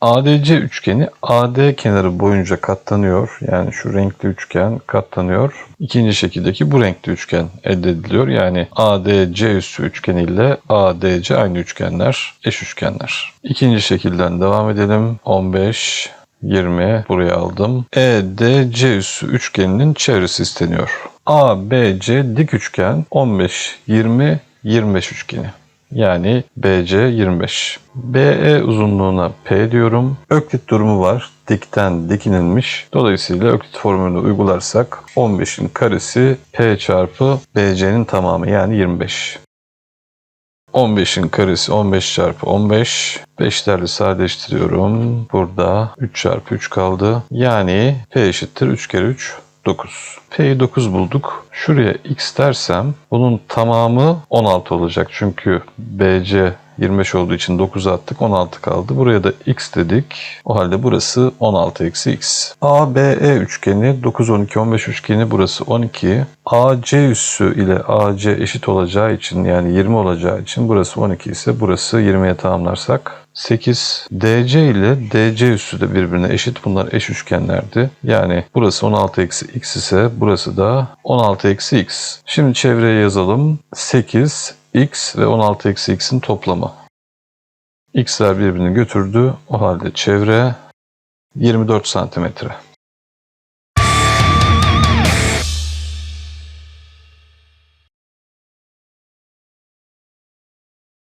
ADC üçgeni AD kenarı boyunca katlanıyor. Yani şu renkli üçgen katlanıyor. İkinci şekildeki bu renkli üçgen elde ediliyor. Yani ADC üssü üçgeni ile ADC aynı üçgenler, eş üçgenler. İkinci şekilden devam edelim. 15, 20 buraya aldım. EDC üssü üçgeninin çevresi isteniyor. ABC dik üçgen 15, 20, 25 üçgeni. Yani BC 25. BE uzunluğuna P diyorum. Öklit durumu var. Dikten dikinilmiş. Dolayısıyla öklit formülünü uygularsak 15'in karesi P çarpı BC'nin tamamı yani 25. 15'in karesi 15 çarpı 15. 5'lerle sadeleştiriyorum. Burada 3 çarpı 3 kaldı. Yani P eşittir 3 kere 3 9. P'yi 9 bulduk. Şuraya x dersem bunun tamamı 16 olacak. Çünkü BC 25 olduğu için 9 attık 16 kaldı. Buraya da x dedik. O halde burası 16 eksi x. ABE üçgeni 9 12 15 üçgeni burası 12. AC üssü ile AC eşit olacağı için yani 20 olacağı için burası 12 ise burası 20'ye tamamlarsak 8. DC ile DC üssü de birbirine eşit. Bunlar eş üçgenlerdi. Yani burası 16 eksi x ise burası da 16 eksi x. Şimdi çevreye yazalım. 8 x ve 16 eksi x'in toplamı. x'ler birbirini götürdü. O halde çevre 24 santimetre.